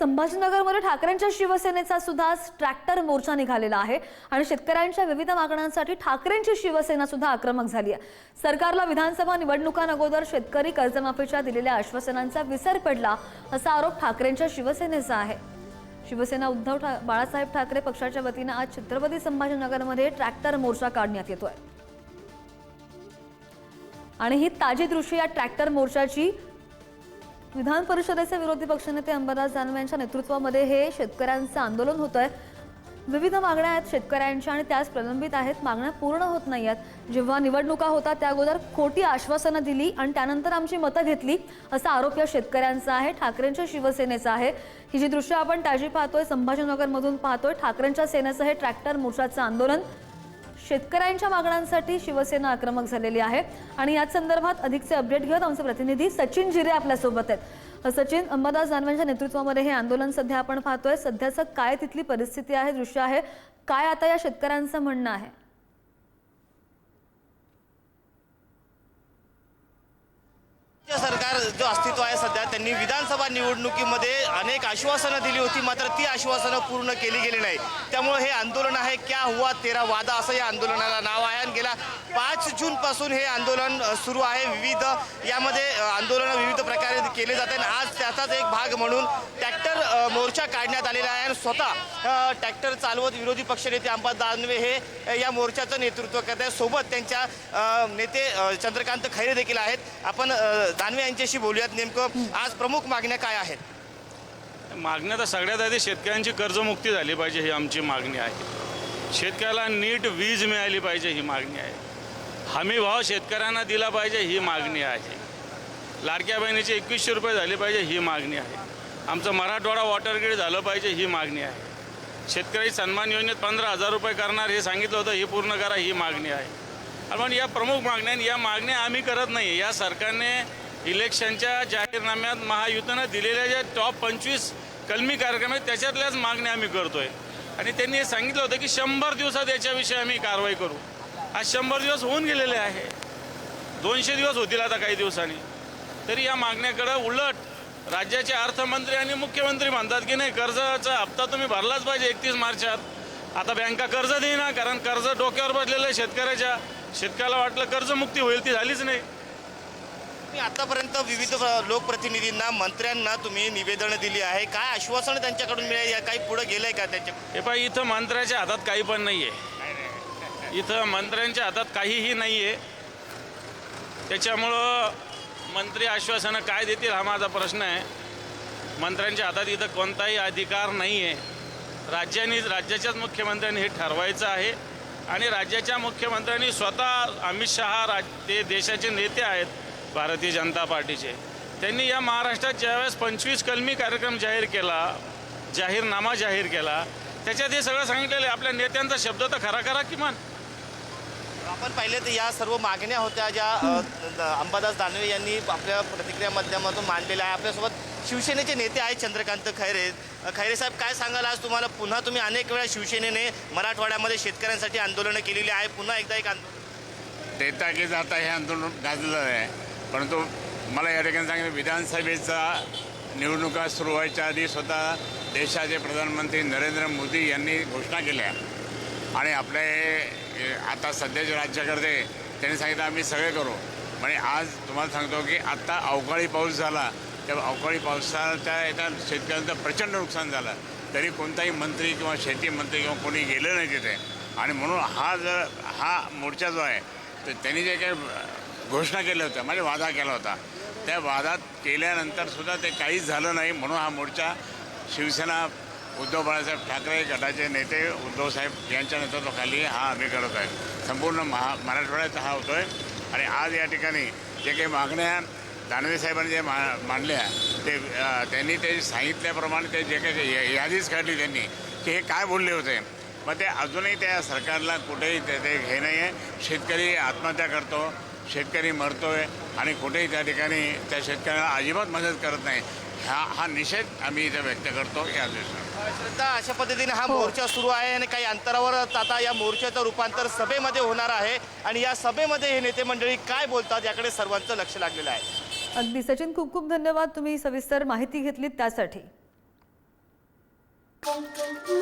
संभाजीनगरमध्ये ठाकरेंच्या शिवसेनेचा सुद्धा ट्रॅक्टर मोर्चा निघालेला आहे आणि शेतकऱ्यांच्या विविध मागण्यांसाठी ठाकरेंची शिवसेना सुद्धा आक्रमक झाली आहे. सरकारला विधानसभा निवडणुकांअगोदर शेतकरी कर्जमाफीच्या दिलेल्या आश्वासनांचा विसर पडला असा आरोप ठाकरेंच्या शिवसेनेचा आहे. शिवसेना उद्धव ठा बाळासाहेब ठाकरे पक्षाच्या वतीनं आज छत्रपती संभाजीनगरमध्ये ट्रॅक्टर मोर्चा काढण्यात येतोय. आणि ही ताजी दृश्य या ट्रॅक्टर मोर्चाची विधान परिषदेचे विरोधी पक्षनेते अंबादास दानवे यांच्या नेतृत्वामध्ये हे शेतकऱ्यांचं आंदोलन होत आहे विविध मागण्या आहेत शेतकऱ्यांच्या आणि त्याच प्रलंबित आहेत. मागण्या पूर्ण होत नाही आहेत. जेव्हा निवडणुका होता त्या अगोदर खोटी आश्वासनं दिली आणि त्यानंतर आमची मतं घेतली असा आरोप या शेतकऱ्यांचा आहे. ठाकरेंच्या शिवसेनेचा आहे. ही जी दृश्य आपण ताजी पाहतोय संभाजीनगरमधून पाहतोय ठाकरेंच्या सेनेचं हे ट्रॅक्टर मोर्चाचं आंदोलन. शेतकऱ्यांच्या मागण्यांसाठी शिवसेना आक्रमक झालेली आहे. आणि याच संदर्भात अधिकचे अपडेट घेऊन आमचे प्रतिनिधी सचिन जिरे आपल्यासोबत आहेत. सचिन अंबादास जानवांच्या नेतृत्वामध्ये हे आंदोलन सध्या आपण पाहतोय. सध्याचं काय तिथली परिस्थिती आहे दृश्य आहे. काय आता या शेतकऱ्यांचं म्हणणं आहे? सरकार जो अस्तित्व आहे सध्या त्यांनी विधानसभा निवडणुकीमध्ये अनेक आश्वासनं दिली होती मात्र ती आश्वासनं पूर्ण केली गेली नाही. त्यामुळे हे आंदोलन आहे क्या हुआ तेरा वादा असं या आंदोलनाला नाव आहे. आणि गेल्या पाच जूनपासून हे आंदोलन सुरू आहे. विविध यामध्ये आंदोलनं विविध प्रकारे केले जाते आणि आज त्याचाच एक भाग म्हणून ट्रॅक्टर मोर्चा काढण्यात आलेला आहे. आणि स्वतः ट्रॅक्टर चालवत विरोधी पक्षनेते अंबा दानवे हे या मोर्चाचं नेतृत्व करत आहेत. सोबत त्यांच्या नेते चंद्रकांत खैरे देखील आहेत. आपण दानवे यांच्याशी बोलूयात नेमकं. आज प्रमुख मागण्या काय आहेत? मागण्या तर सगळ्यात आधी शेतकऱ्यांची कर्जमुक्ती झाली पाहिजे ही आमची मागणी आहे. शेतकऱ्याला नीट वीज मिळाली पाहिजे ही मागणी आहे. हमी भाव शेतकऱ्यांना दिला पाहिजे ही मागणी आहे. लाडक्या बहिणीचे एकवीसशे रुपये झाले पाहिजे ही मागणी आहे. आमचं मराठवाडा वॉटर ग्रीड झालं पाहिजे ही मागणी आहे. शेतकरी सन्मान योजनेत पंधरा हजार रुपये करणार हे सांगितलं होतं हे पूर्ण करा ही मागणी आहे. पण या प्रमुख मागण्या आणि या मागण्या आम्ही करत नाही. या सरकारने इलेक्शनच्या जाहीरनाम्यात महायुतीनं दिलेल्या ज्या टॉप पंचवीस कलमी कार्यक्रम आहेत त्याच्यातल्याच मागण्या आम्ही करतोय. आणि त्यांनी हे सांगितलं होतं की शंभर दिवसात याच्याविषयी आम्ही कारवाई करू. आज शंभर दिवस होऊन गेलेले आहे. दोनशे दिवस होतील आता काही दिवसांनी. तरी या मागण्याकडं उलट राज्याचे अर्थमंत्री आणि मुख्यमंत्री म्हणतात की नाही कर्जाचा हप्ता तुम्ही भरलाच पाहिजे एकतीस मार्चात आता. बँका कर्ज देईना कारण कर्ज डोक्यावर बसलेलं आहे शेतकऱ्याच्या. शेतकऱ्याला वाटलं कर्जमुक्ती होईल ती झालीच नाही. तुम्ही आतापर्यंत विविध लोकप्रतिनिधींना मंत्र्यांना तुम्ही निवेदनं दिली आहे. काय आश्वासनं त्यांच्याकडून मिळाली? या काही पुढे गेलंय का त्यांच्या हे पाय इथं मंत्र्याच्या हातात काही पण नाही आहे इथं मंत्र्यांच्या हातात काहीही नाही आहे त्याच्यामुळं मंत्री आश्वासनं काय देतील हा माझा प्रश्न आहे. मंत्र्यांच्या हातात इथं कोणताही अधिकार नाही आहे राज्यांनी राज्याच्याच मुख्यमंत्र्यांनी हे ठरवायचं आहे. आणि राज्याच्या मुख्यमंत्र्यांनी स्वतः अमित शहा राज ते देशाचे नेते आहेत. भारतीय जनता पार्टीचे. त्यांनी या महाराष्ट्रात ज्यावेळेस पंचवीस कलमी कार्यक्रम जाहीर केला जाहीरनामा जाहीर केला त्याच्यात हे सगळं सांगितलेलं आहे. आपल्या नेत्यांचा शब्द तर खरा करा किमान. आपण पाहिले तर या सर्व मागण्या होत्या ज्या अंबादास दानवे यांनी आपल्या प्रतिक्रिया माध्यमातून मांडलेल्या आहे आपल्यासोबत शिवसेनेचे नेते आहेत चंद्रकांत खैरे. खैरे साहेब काय सांगाल? आज तुम्हाला पुन्हा तुम्ही अनेक वेळा शिवसेनेने मराठवाड्यामध्ये शेतकऱ्यांसाठी आंदोलनं केलेली आहे पुन्हा एकदा एक आंदोलन. देता की जाता हे आंदोलन गाजलेलं आहे. परंतु मला या ठिकाणी सांगितलं विधानसभेचा निवडणुका सुरू व्हायच्या आधी स्वतः देशाचे प्रधानमंत्री नरेंद्र मोदी यांनी घोषणा केल्या. आणि आपले हे आता सध्याचे राज्यकर्ते त्यांनी सांगितलं आम्ही सगळे करू. म्हणजे आज तुम्हाला सांगतो की आत्ता अवकाळी पाऊस झाला. त्या अवकाळी पावसाच्या याच्यात शेतकऱ्यांचं प्रचंड नुकसान झालं. तरी कोणताही मंत्री किंवा शेती मंत्री किंवा कोणी गेलं नाही तिथे. आणि म्हणून हा जर हा मोर्चा जो आहे तर त्यांनी जे काही घोषणा केल्या होत्या म्हणजे वादा केला होता. त्या वादात केल्यानंतर सुद्धा ते काहीच झालं नाही म्हणून हा मोर्चा शिवसेना उद्धव बाळासाहेब ठाकरे गटाचे नेते उद्धवसाहेब यांच्या नेतृत्वाखाली हा आम्ही करत आहे. संपूर्ण महा मराठवाड्यात हा होतो आहे आणि आज या ठिकाणी जे काही मागण्या दानवे साहेबांनी जे मा मांडल्या ते त्यांनी ते सांगितल्याप्रमाणे ते जे काही या- यादीच काढली त्यांनी की हे काय बोलले होते. मग ते अजूनही त्या सरकारला कुठेही ते ते हे नाही आहे शेतकरी आत्महत्या करतो शेतकरी मरतोय आणि कुठेही त्या ठिकाणी त्या शेतकऱ्याला अजिबात मदत करत नाही हा हा निषेध आम्ही इथे व्यक्त करतो या दिवसात श्रद्धा अशा पद्धतीने हा मोर्चा सुरू आहे आणि काही अंतरावरच आता या मोर्चाचं रूपांतर सभेमध्ये होणार आहे. आणि या सभेमध्ये हे नेते मंडळी काय बोलतात याकडे सर्वांचं लक्ष लागलेलं आहे. अगदी. सचिन खूप खूप धन्यवाद. तुम्ही सविस्तर माहिती घेतलीत त्यासाठी. Thank you.